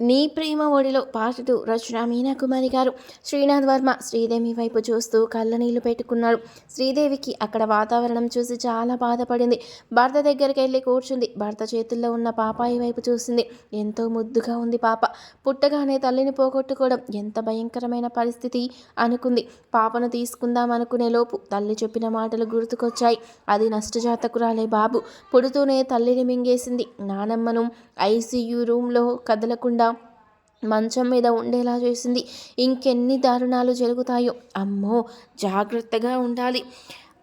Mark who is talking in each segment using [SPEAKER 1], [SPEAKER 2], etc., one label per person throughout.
[SPEAKER 1] నీ ప్రేమ ఒడిలో పాటుతూ రచన మీనాకుమారి గారు శ్రీనాథ్ వర్మ శ్రీదేవి వైపు చూస్తూ కళ్ళ నీళ్ళు పెట్టుకున్నాడు. శ్రీదేవికి అక్కడ వాతావరణం చూసి చాలా బాధపడింది. భర్త దగ్గరికి వెళ్ళి కూర్చుంది. భర్త చేతుల్లో ఉన్న పాపాయి వైపు చూసింది. ఎంతో ముద్దుగా ఉంది పాప. పుట్టగానే తల్లిని పోగొట్టుకోవడం ఎంత భయంకరమైన పరిస్థితి అనుకుంది. పాపను తీసుకుందాం అనుకునే లోపు తల్లి చెప్పిన మాటలు గుర్తుకొచ్చాయి. అది నష్టజాతకురాలే బాబు. పుడుతూనే తల్లిని మింగేసింది. నానమ్మను ఐసీయూ రూమ్లో కదలకుండా మంచం మీద ఉండేలా చేసింది. ఇంకెన్ని దారుణాలు జరుగుతాయో? అమ్మో! జాగ్రత్తగా ఉండాలి.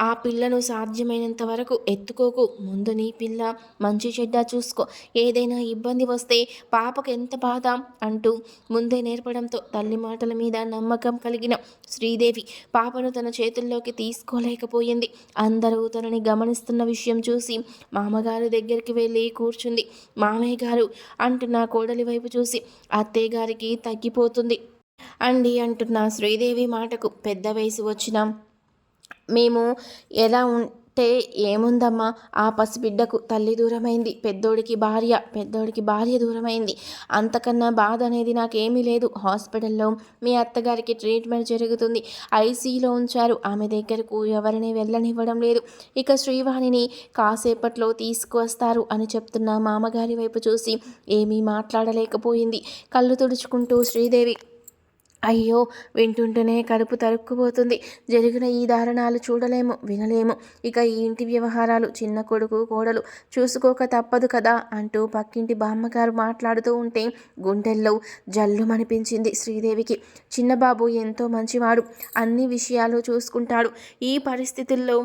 [SPEAKER 1] ఆ పిల్లను సాధ్యమైనంత వరకు ఎత్తుకోకు. ముందు నీ పిల్ల మంచి చెడ్డ చూసుకో. ఏదైనా ఇబ్బంది వస్తే పాపకు ఎంత బాధ? అంటూ ముందే నేర్పడంతో తల్లి మాటల మీద నమ్మకం కలిగిన శ్రీదేవి పాపను తన చేతుల్లోకి తీసుకోలేకపోయింది. అందరూ తనని గమనిస్తున్న విషయం చూసి మామగారు దగ్గరికి వెళ్ళి కూర్చుంది. మామయ్య గారు అంటున్న కోడలి వైపు చూసి అత్తయ్య గారికి తగ్గిపోతుంది. అండి అంటున్న శ్రీదేవి మాటకు పెద్ద వయసు వచ్చిన మేము ఎలా ఉంటే ఏముందమ్మా? ఆ పసిబిడ్డకు తల్లి దూరమైంది. పెద్దోడికి భార్య పెద్దోడికి భార్య దూరమైంది. అంతకన్నా బాధ అనేది నాకేమీ లేదు. హాస్పిటల్లో మీ అత్తగారికి ట్రీట్మెంట్ జరుగుతుంది. ఐసీలో ఉంచారు. ఆమె దగ్గరకు ఎవరిని వెళ్ళనివ్వడం లేదు. ఇక శ్రీవాణిని కాసేపట్లో తీసుకువస్తారు అని చెప్తున్న మామగారి వైపు చూసి ఏమీ మాట్లాడలేకపోయింది. కళ్ళు తుడుచుకుంటూ శ్రీదేవి అయ్యో వింటుంటేనే కడుపు తరుక్కుపోతుంది. జరిగిన ఈ దారుణాలు చూడలేము వినలేము. ఇక ఈ ఇంటి వ్యవహారాలు చిన్న కొడుకు కోడలు చూసుకోక తప్పదు కదా అంటూ పక్కింటి బామ్మగారు మాట్లాడుతూ ఉంటే గుండెల్లో జల్లుమనిపించింది శ్రీదేవికి. చిన్నబాబు ఎంతో మంచివాడు అన్ని విషయాలు చూసుకుంటాడు. ఈ పరిస్థితుల్లో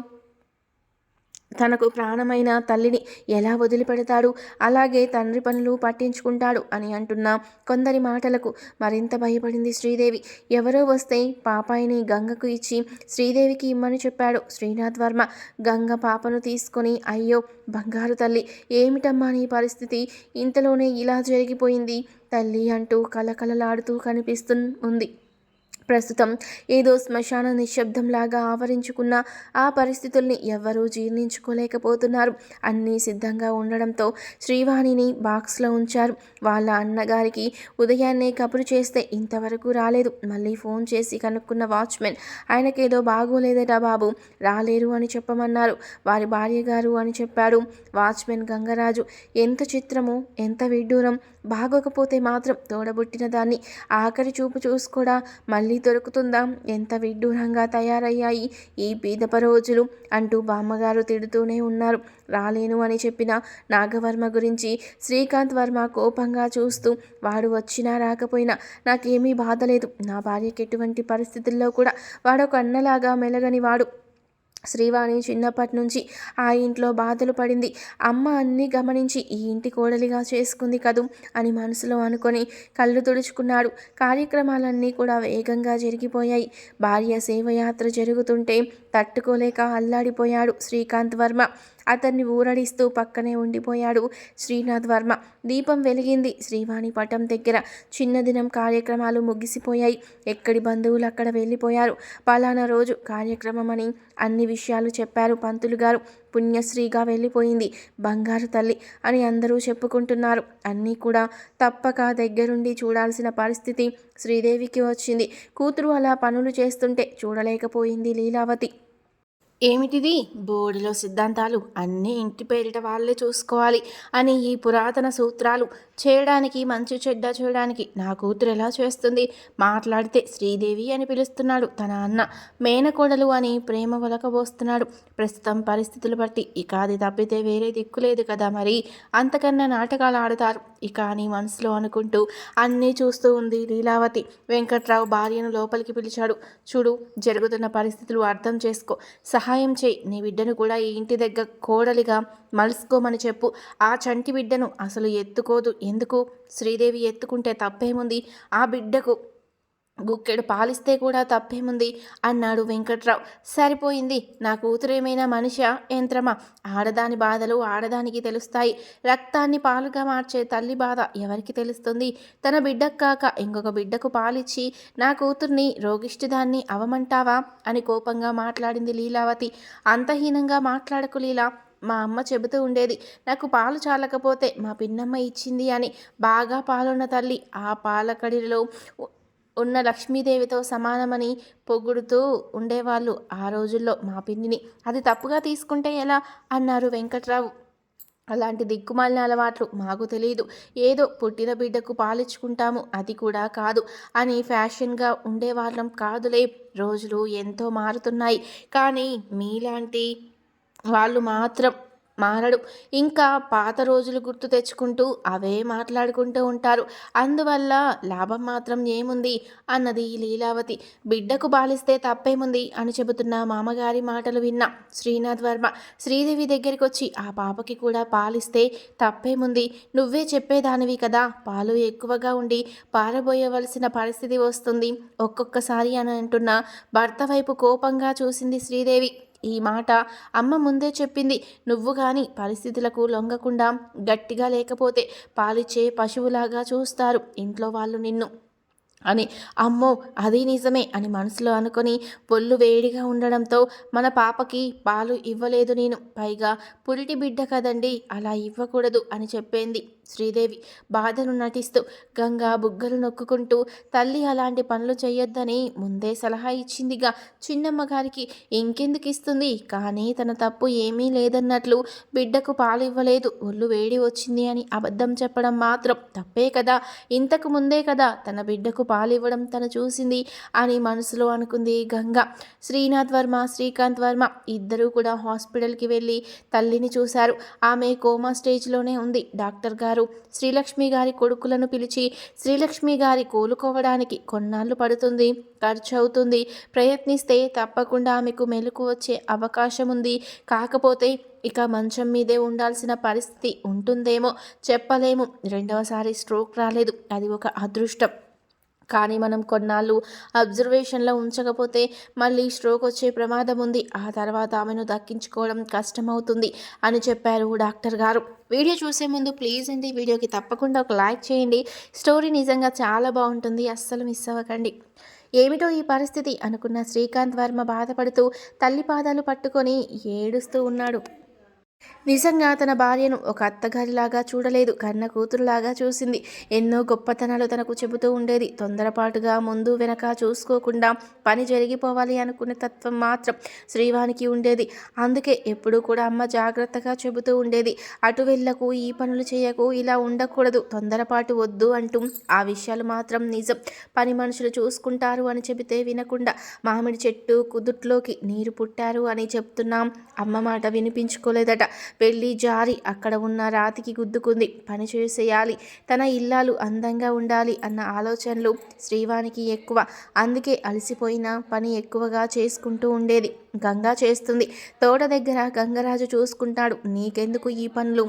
[SPEAKER 1] తనకు ప్రాణమైన తల్లిని ఎలా వదిలిపెడతాడు? అలాగే తండ్రి పనులు పట్టించుకుంటాడు అని అంటున్న కొందరి మాటలకు మరింత భయపడింది శ్రీదేవి. ఎవరో వస్తే పాపాయిని గంగకు ఇచ్చి శ్రీదేవికి ఇమ్మని చెప్పాడు శ్రీనాథ్ వర్మ. గంగ పాపను తీసుకొని అయ్యో బంగారు తల్లి ఏమిటమ్మా నీ పరిస్థితి? ఇంతలోనే ఇలా జరిగిపోయింది. తల్లి అంటూ కలకలలాడుతూ కనిపిస్తు ఉంది. ప్రస్తుతం ఏదో శ్మశాన నిశ్శబ్దంలాగా ఆవరించుకున్న ఆ పరిస్థితుల్ని ఎవ్వరూ జీర్ణించుకోలేకపోతున్నారు. అన్నీ సిద్ధంగా ఉండడంతో శ్రీవాణిని బాక్స్లో ఉంచారు. వాళ్ళ అన్నగారికి ఉదయాన్నే కబురు చేస్తే ఇంతవరకు రాలేదు. మళ్ళీ ఫోన్ చేసి కనుక్కున్న వాచ్మెన్ ఆయనకేదో బాగోలేదట బాబు రాలేరు అని చెప్పమన్నారు. వారి భార్య గారు అని చెప్పాడు. వాచ్మెన్ గంగరాజు ఎంత చిత్రము ఎంత విడ్డూరం బాగోకపోతే మాత్రం తోడబుట్టిన దాన్ని ఆఖరి చూపు చూసుకోడా మళ్ళీ దొరుకుతుందా. ఎంత విడ్డూరంగా తయారయ్యాయి ఈ పీదప రోజులు అంటూ బామ్మగారు తిడుతూనే ఉన్నారు. రాలేను అని చెప్పిన నాగవర్మ గురించి శ్రీకాంత్ వర్మ కోపంగా చూస్తూ వాడు వచ్చినా రాకపోయినా నాకేమీ బాధ లేదు నా భార్యకి ఎటువంటి పరిస్థితుల్లో కూడా వాడొక అన్నలాగా మెలగని వాడు శ్రీవాణి చిన్నప్పటి నుంచి ఆ ఇంట్లో బాధలు పడింది. అమ్మ అన్నీ గమనించి ఈ ఇంటి కోడలిగా చేసుకుంది కదూ అని మనసులో అనుకొని కళ్ళు తుడుచుకున్నాడు. కార్యక్రమాలన్నీ కూడా వేగంగా జరిగిపోయాయి. భార్య సేవయాత్ర జరుగుతుంటే తట్టుకోలేక అల్లాడిపోయాడు శ్రీకాంత్ వర్మ. అతన్ని ఊరడిస్తూ పక్కనే ఉండిపోయాడు శ్రీనాథ్ వర్మ. దీపం వెలిగింది శ్రీవాణి పటం దగ్గర. చిన్నదినం కార్యక్రమాలు ముగిసిపోయాయి. ఎక్కడి బంధువులు అక్కడ వెళ్ళిపోయారు? పలానా రోజు కార్యక్రమం అని అన్ని విషయాలు చెప్పారు పంతులు గారు. పుణ్యశ్రీగా వెళ్ళిపోయింది. బంగారు తల్లి అని అందరూ చెప్పుకుంటున్నారు. అన్నీ కూడా తప్పక దగ్గరుండి చూడాల్సిన పరిస్థితి శ్రీదేవికి వచ్చింది. కూతురు అలా పనులు చేస్తుంటే చూడలేకపోయింది లీలావతి. ఏమిటిది? బోడిలో సిద్ధాంతాలు అన్నీ ఇంటి పేరిట వాళ్ళే చూసుకోవాలి అని ఈ పురాతన సూత్రాలు. చేయడానికి మంచి చెడ్డ చేయడానికి నా కూతురు ఎలా చేస్తుంది? మాట్లాడితే శ్రీదేవి అని పిలుస్తున్నాడు తన అన్న. మేనకోడలు అని ప్రేమ ఒలకబోస్తున్నాడు ప్రస్తుతం పరిస్థితులు బట్టి ఇక అది తప్పితే వేరే దిక్కు లేదు కదా మరి? అంతకన్నా నాటకాలు ఆడతారు. ఇక అని మనసులో అనుకుంటూ అన్నీ చూస్తూ ఉంది లీలావతి. వెంకట్రావు భార్యను లోపలికి పిలిచాడు. చూడు జరుగుతున్న పరిస్థితులు అర్థం చేసుకో. సహా సహాయం చేయి. నీ బిడ్డను కూడా ఈ ఇంటి దగ్గర కోడలిగా మలుసుకోమని చెప్పు. ఆ చంటి బిడ్డను అసలు ఎత్తుకోదు. ఎందుకు? శ్రీదేవి ఎత్తుకుంటే తప్పేముంది? ఆ బిడ్డకు గుక్కెడు పాలిస్తే కూడా తప్పేముంది? అన్నాడు వెంకట్రావు. సరిపోయింది. నా కూతురేమైనా మనిష? యంత్రమా? ఆడదాని బాధలు ఆడదానికి తెలుస్తాయి. రక్తాన్ని పాలుగా మార్చే తల్లి బాధ ఎవరికి తెలుస్తుంది? తన బిడ్డకు కాక ఇంకొక బిడ్డకు పాలిచ్చి నా కూతుర్ని రోగిష్టిదాన్ని అవమంటావా? అని కోపంగా మాట్లాడింది లీలావతి. అంతహీనంగా మాట్లాడకు లీలా. మా అమ్మ చెబుతూ ఉండేది. నాకు పాలు చాలకపోతే మా పిన్నమ్మ ఇచ్చింది అని. బాగా పాలున్న తల్లి ఆ పాలకడిలో ఉన్న లక్ష్మీదేవితో సమానమని పొగుడుతూ ఉండేవాళ్ళు ఆ రోజుల్లో మా పిన్నిని. అది తప్పుగా తీసుకుంటే ఎలా? అన్నారు వెంకట్రావు. అలాంటి దిక్కుమాలిన అలవాట్లు మాకు తెలియదు ఏదో పుట్టిన బిడ్డకు పాలించుకుంటాము అది కూడా కాదు. అని ఫ్యాషన్గా ఉండేవాళ్ళం కాదులే. రోజులు ఎంతో మారుతున్నాయి. కానీ మీలాంటి వాళ్ళు మాత్రం మారడు. ఇంకా పాత రోజులు గుర్తు తెచ్చుకుంటూ అవే మాట్లాడుకుంటూ ఉంటారు. అందువల్ల లాభం మాత్రం ఏముంది? అన్నది లీలావతి. బిడ్డకు బాలిస్తే తప్పేముంది? అని చెబుతున్న మామగారి మాటలు విన్న శ్రీనాథ్ వర్మ శ్రీదేవి దగ్గరికి వచ్చి ఆ పాపకి కూడా పాలిస్తే తప్పేముంది? నువ్వే చెప్పేదానివి కదా. పాలు ఎక్కువగా ఉండి పారబోయవలసిన పరిస్థితి వస్తుంది. ఒక్కొక్కసారి అని అంటున్న భర్త వైపు కోపంగా చూసింది శ్రీదేవి. ఈ మాట అమ్మ ముందే చెప్పింది. నువ్వు కానీ పరిస్థితులకు లొంగకుండా గట్టిగా లేకపోతే పాలిచ్చే పశువులాగా చూస్తారు ఇంట్లో వాళ్ళు నిన్ను. అని అమ్మో అది నిజమే అని మనసులో అనుకొని పొల్లు వేడిగా ఉండడంతో మన పాపకి పాలు ఇవ్వలేదు నేను. పైగా పురిటి బిడ్డ కదండి అలా ఇవ్వకూడదు అని చెప్పింది. శ్రీదేవి బాధను నటిస్తూ గంగా బుగ్గలు నొక్కుకుంటూ తల్లి అలాంటి పనులు చేయొద్దని ముందే సలహా ఇచ్చిందిగా. చిన్నమ్మ గారికి ఇంకెందుకు ఇస్తుంది? కానీ తన తప్పు ఏమీ లేదన్నట్లు బిడ్డకు పాలు ఇవ్వలేదు ఒళ్ళు వేడి వచ్చింది అని అబద్ధం చెప్పడం మాత్రం తప్పే కదా? ఇంతకు ముందే కదా తన బిడ్డకు పాలివ్వడం తను చూసింది అని మనసులో అనుకుంది గంగ. శ్రీనాథ్ వర్మ శ్రీకాంత్ వర్మ ఇద్దరూ కూడా హాస్పిటల్కి వెళ్ళి తల్లిని చూశారు. ఆమె కోమా స్టేజ్లోనే ఉంది. డాక్టర్ గారు శ్రీలక్ష్మి గారి కొడుకులను పిలిచి శ్రీలక్ష్మి గారి కోలుకోవడానికి కొన్నాళ్ళు పడుతుంది. ఖర్చు అవుతుంది ప్రయత్నిస్తే తప్పకుండా ఆమెకు మెలకు వచ్చే అవకాశం ఉంది. కాకపోతే ఇక మంచం మీదే ఉండాల్సిన పరిస్థితి ఉంటుందేమో చెప్పలేము. రెండవసారి స్ట్రోక్ రాలేదు. అది ఒక అదృష్టం. కానీ మనం కొన్నాళ్ళు అబ్జర్వేషన్లో ఉంచకపోతే మళ్ళీ స్ట్రోక్ వచ్చే ప్రమాదం ఉంది. ఆ తర్వాత ఆమెను దక్కించుకోవడం కష్టమవుతుంది అని చెప్పారు డాక్టర్ గారు. వీడియో చూసే ముందు ప్లీజ్ అండి వీడియోకి తప్పకుండా ఒక లైక్ చేయండి. స్టోరీ నిజంగా చాలా బాగుంటుంది అస్సలు మిస్ అవ్వకండి. ఏమిటో ఈ పరిస్థితి అనుకున్న శ్రీకాంత్ వర్మ బాధపడుతూ తల్లి పాదాలు పట్టుకొని ఏడుస్తూ ఉన్నాడు. నిజంగా తన భార్యను ఒక అత్తగారిలాగా చూడలేదు కన్న కూతురులాగా చూసింది. ఎన్నో గొప్పతనాలు తనకు చెబుతూ ఉండేది. తొందరపాటుగా ముందు వెనక చూసుకోకుండా పని జరిగిపోవాలి అనుకునే తత్వం మాత్రం శ్రీవానికి ఉండేది. అందుకే ఎప్పుడూ కూడా అమ్మ జాగ్రత్తగా చెబుతూ ఉండేది. అటు వెళ్ళకు ఈ పనులు చేయకు ఇలా ఉండకూడదు. తొందరపాటు వద్దు అంటూ ఆ విషయాలు మాత్రం నిజం. పని మనుషులు చూసుకుంటారు అని చెబితే వినకుండా మామిడి చెట్టు కుదుట్లోకి నీరు పుట్టారు అని చెప్తున్నాం అమ్మ మాట వినిపించుకోలేదట. వెళ్ళి జారి అక్కడ ఉన్న రాతికి గుద్దుకుంది. పని చేసేయాలి. తన ఇల్లాలు అందంగా ఉండాలి అన్న ఆలోచనలు శ్రీవానికి ఎక్కువ. అందుకే అలసిపోయిన పని ఎక్కువగా చేసుకుంటూ ఉండేది. గంగా చేస్తుంది. తోట దగ్గర గంగరాజు చూసుకుంటాడు. నీకెందుకు ఈ పనులు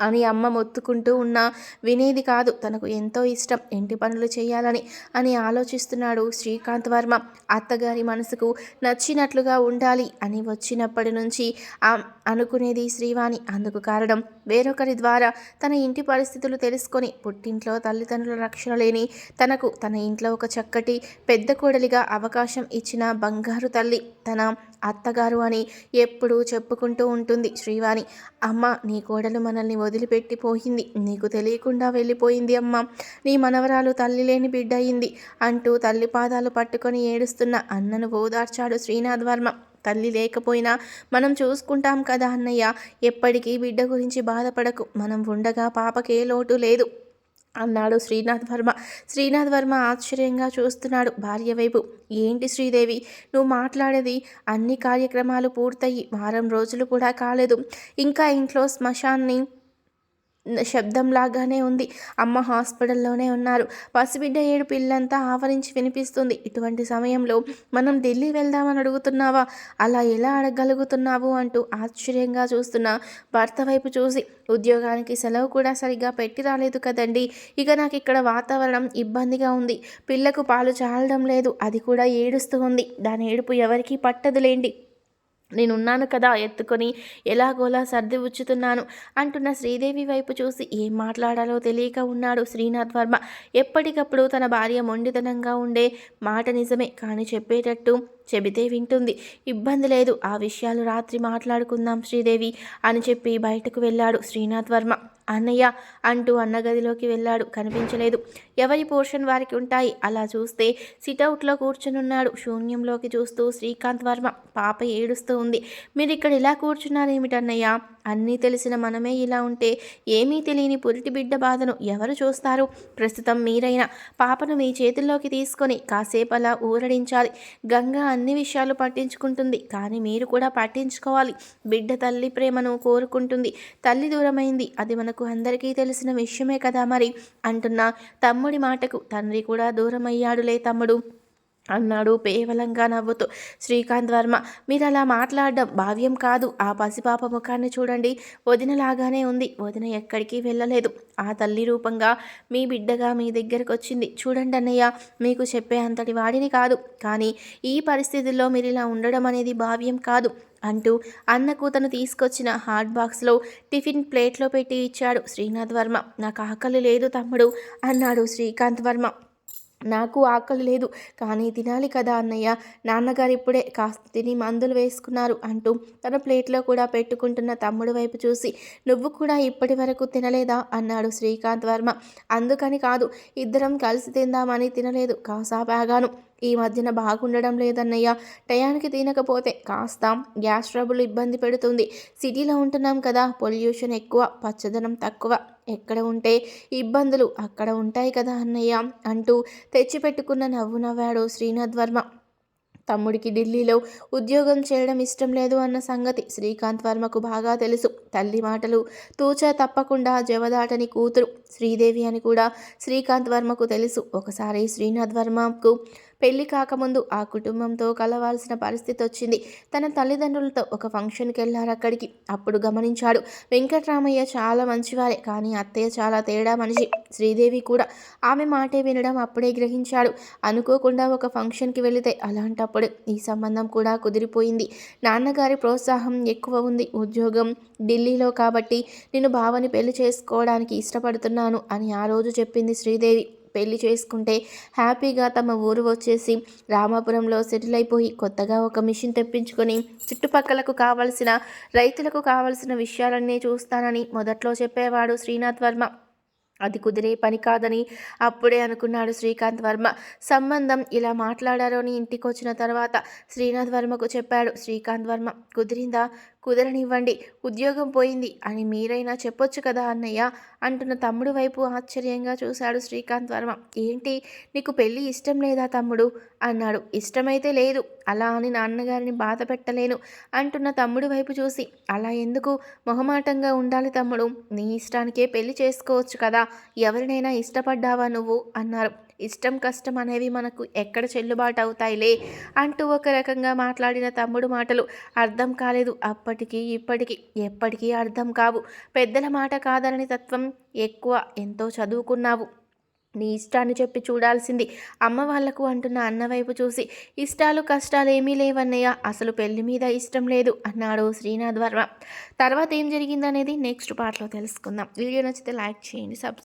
[SPEAKER 1] అని అమ్మ మొత్తుకుంటూ ఉన్నా. వినేది కాదు. తనకు ఎంతో ఇష్టం. ఇంటి పనులు చేయాలని అని ఆలోచిస్తున్నాడు శ్రీకాంత్ వర్మ. అత్తగారి మనసుకు నచ్చినట్లుగా ఉండాలి అని వచ్చినప్పటి నుంచి అనుకునేది శ్రీవాణి. అందుకు కారణం వేరొకరి ద్వారా తన ఇంటి పరిస్థితులు తెలుసుకొని పుట్టింట్లో తల్లిదండ్రుల రక్షణ లేని తనకు తన ఇంట్లో ఒక చక్కటి పెద్ద కోడలిగా అవకాశం ఇచ్చిన బంగారు తల్లి తన అత్తగారు అని ఎప్పుడూ చెప్పుకుంటూ ఉంటుంది శ్రీవాణి. అమ్మ నీ కోడలు మనల్ని వదిలిపెట్టిపోయింది నీకు తెలియకుండా వెళ్ళిపోయింది అమ్మ. నీ మనవరాలు తల్లి లేని బిడ్డ అయింది అంటూ తల్లి పాదాలు పట్టుకొని ఏడుస్తున్న అన్నను ఓదార్చాడు శ్రీనాథ్ వర్మ. తల్లి లేకపోయినా మనం చూసుకుంటాం కదా అన్నయ్య ఎప్పటికీ బిడ్డ గురించి బాధపడకు. మనం ఉండగా పాపకే లోటు లేదు అన్నాడు శ్రీనాథ్ వర్మ. శ్రీనాథ్ వర్మ ఆశ్చర్యంగా చూస్తున్నాడు భార్య వైపు. ఏంటి శ్రీదేవి? నువ్వు మాట్లాడేది అన్ని కార్యక్రమాలు పూర్తయి వారం రోజులు కూడా కాలేదు. ఇంకా ఇంట్లో శ్మశాన్ని శబ్దంలాగానే ఉంది. అమ్మ హాస్పిటల్లోనే ఉన్నారు. పసిబిడ్డ ఏడు పిల్లంతా ఆవరించి వినిపిస్తుంది. ఇటువంటి సమయంలో మనం ఢిల్లీ వెళ్దామని అడుగుతున్నావా? అలా ఎలా అడగలుగుతున్నావు అంటూ ఆశ్చర్యంగా చూస్తున్న భర్త వైపు చూసి ఉద్యోగానికి సెలవు కూడా సరిగ్గా పెట్టి రాలేదు కదండి. ఇక నాకు ఇక్కడ వాతావరణం ఇబ్బందిగా ఉంది. పిల్లకు పాలు చాలడం లేదు. అది కూడా ఏడుస్తూ ఉంది. దాని ఏడుపు ఎవరికీ పట్టదులేండి. నేనున్నాను కదా ఎత్తుకొని ఎలాగోలా సర్ది ఉచ్చుతున్నాను అంటున్న శ్రీదేవి వైపు చూసి ఏం మాట్లాడాలో తెలియక ఉన్నాడు శ్రీనాథ్ వర్మ. ఎప్పటికప్పుడు తన భార్య మొండితనంగా ఉండే మాట నిజమే కానీ చెప్పేటట్టు చెబితే వింటుంది. ఇబ్బంది లేదు ఆ విషయాలు రాత్రి మాట్లాడుకుందాం శ్రీదేవి అని చెప్పి బయటకు వెళ్ళాడు శ్రీనాథ్ వర్మ. అన్నయ్య అంటూ అన్నగదిలోకి వెళ్ళాడు. కనిపించలేదు. ఎవరి పోర్షన్ వారికి ఉంటాయి? అలా చూస్తే సిటౌట్లో కూర్చునున్నాడు. శూన్యంలోకి చూస్తూ శ్రీకాంత్ వర్మ పాప ఏడుస్తూ ఉంది. మీరు ఇక్కడ ఇలా కూర్చున్నారేమిటన్నయ్య అన్నీ తెలిసిన మనమే ఇలా ఉంటే ఏమీ తెలియని పురిటి బిడ్డ బాధను ఎవరు చూస్తారు? ప్రస్తుతం మీరైనా పాపను మీ చేతుల్లోకి తీసుకొని కాసేపు అలా ఊరడించాలి. గంగా అన్ని విషయాలు పట్టించుకుంటుంది. కానీ మీరు కూడా పట్టించుకోవాలి. బిడ్డ తల్లి ప్రేమను కోరుకుంటుంది. తల్లి దూరమైంది. అది మన మనకు అందరికీ తెలిసిన విషయమే కదా మరి అంటున్న తమ్ముడి మాటకు. తండ్రి కూడా దూరమయ్యాడులే తమ్ముడు అన్నాడు పేవలంగా నవ్వుతూ. శ్రీకాంత్ వర్మ మీరు అలా మాట్లాడడం భావ్యం కాదు. ఆ పసిపాప ముఖాన్ని చూడండి. వదినలాగానే ఉంది. వదిన ఎక్కడికి వెళ్ళలేదు. ఆ తల్లి రూపంగా మీ బిడ్డగా మీ దగ్గరకు వచ్చింది చూడండి అన్నయ్య మీకు చెప్పే అంతటి వాడిని కాదు. కానీ ఈ పరిస్థితుల్లో మీరు ఇలా ఉండడం అనేది భావ్యం కాదు. అంటూ అన్నకు తను తీసుకొచ్చిన హాట్ బాక్స్లో టిఫిన్ ప్లేట్లో పెట్టి ఇచ్చాడు శ్రీనాథ్ వర్మ. నాకు ఆకలి లేదు తమ్ముడు అన్నాడు శ్రీకాంత్ వర్మ. నాకు ఆకలి లేదు కానీ తినాలి కదా అన్నయ్య. నాన్నగారు ఇప్పుడే కాస్త తిని మందులు వేసుకున్నారు అంటూ తన ప్లేట్లో కూడా పెట్టుకుంటున్న తమ్ముడు వైపు చూసి నువ్వు కూడా ఇప్పటి వరకు తినలేదా? అన్నాడు శ్రీకాంత్ వర్మ. అందుకని కాదు ఇద్దరం కలిసి తిందామని తినలేదు కాసాపాగాను ఈ మధ్యన బాగుండడం లేదన్నయ్య. టయానికి తినకపోతే కాస్త గ్యాస్ ట్రబుల్ ఇబ్బంది పెడుతుంది. సిటీలో ఉంటున్నాం కదా పొల్యూషన్ ఎక్కువ పచ్చదనం తక్కువ. ఎక్కడ ఉంటే ఇబ్బందులు అక్కడ ఉంటాయి కదా అన్నయ్య అంటూ తెచ్చిపెట్టుకున్న నవ్వు నవ్వాడు శ్రీనాథ్ వర్మ. తమ్ముడికి ఢిల్లీలో ఉద్యోగం చేయడం ఇష్టం లేదు అన్న సంగతి శ్రీకాంత్ వర్మకు బాగా తెలుసు. తల్లి మాటలు తూచా తప్పకుండా జవదాటని కూతురు శ్రీదేవి అని కూడా శ్రీకాంత్ వర్మకు తెలుసు. ఒకసారి శ్రీనాథ్ వర్మకు పెళ్ళి కాకముందు ఆ కుటుంబంతో కలవాల్సిన పరిస్థితి వచ్చింది తన తల్లిదండ్రులతో ఒక ఫంక్షన్కి వెళ్ళారు అక్కడికి. అప్పుడు గమనించాడు వెంకట్రామయ్య చాలా మంచివారే కానీ అత్తయ్య చాలా తేడా మనిషి శ్రీదేవి కూడా. ఆమె మాటే వినడం అప్పుడే గ్రహించాడు. అనుకోకుండా ఒక ఫంక్షన్కి వెళితే అలాంటప్పుడు ఈ సంబంధం కూడా కుదిరిపోయింది. నాన్నగారి ప్రోత్సాహం ఎక్కువ ఉంది. ఉద్యోగం ఢిల్లీలో కాబట్టి నేను భావని పెళ్ళి చేసుకోవడానికి ఇష్టపడుతున్నాను అని ఆ రోజు చెప్పింది శ్రీదేవి. పెళ్ళి చేసుకుంటే హ్యాపీగా తమ ఊరు వచ్చేసి రామాపురంలో సెటిల్ అయిపోయి కొత్తగా ఒక మిషన్ తెప్పించుకొని చుట్టుపక్కలకు కావలసిన రైతులకు కావలసిన విషయాలన్నీ చూస్తానని మొదట్లో చెప్పేవాడు శ్రీనాథ్ వర్మ. అది కుదిరే పని కాదని అప్పుడే అనుకున్నాడు శ్రీకాంత్ వర్మ. సంబంధం ఇలా మాట్లాడారో అని ఇంటికి వచ్చిన తర్వాత శ్రీనాథ్ వర్మకు చెప్పాడు శ్రీకాంత్ వర్మ కుదిరిందా? కుదరనివ్వండి. ఉద్యోగం పోయింది. అని మీరైనా చెప్పొచ్చు కదా అన్నయ్య? అంటున్న తమ్ముడు వైపు ఆశ్చర్యంగా చూశాడు శ్రీకాంత్ వర్మ. ఏంటి? నీకు పెళ్ళి ఇష్టం లేదా తమ్ముడు? అన్నాడు. ఇష్టమైతే లేదు. అలా అని నాన్నగారిని బాధ పెట్టలేను. అంటున్న తమ్ముడు వైపు చూసి అలా ఎందుకు? మొహమాటంగా ఉండాలి తమ్ముడు. నీ ఇష్టానికే పెళ్ళి చేసుకోవచ్చు కదా. ఎవరినైనా ఇష్టపడ్డావా నువ్వు? అన్నారు. ఇష్టం కష్టం అనేవి మనకు ఎక్కడ చెల్లుబాటు అవుతాయిలే అంటూ ఒక రకంగా మాట్లాడిన తమ్ముడు మాటలు. అర్థం కాలేదు. అప్పటికి ఇప్పటికీ ఎప్పటికీ అర్థం కావు. పెద్దల మాట కాదనని తత్వం ఎక్కువ ఎంతో చదువుకున్నావు. నీ ఇష్టాన్ని చెప్పి చూడాల్సింది అమ్మ వాళ్ళకు అంటున్న అన్న వైపు చూసి ఇష్టాలు కష్టాలు ఏమీ లేవన్నయ్య అసలు పెళ్ళి మీద ఇష్టం లేదు అన్నాడు శ్రీనాథ్ వర్మ. తర్వాత ఏం జరిగిందనేది నెక్స్ట్ పార్ట్లో తెలుసుకుందాం. వీడియో నచ్చితే లైక్ చేయండి సబ్స్క్రైబ్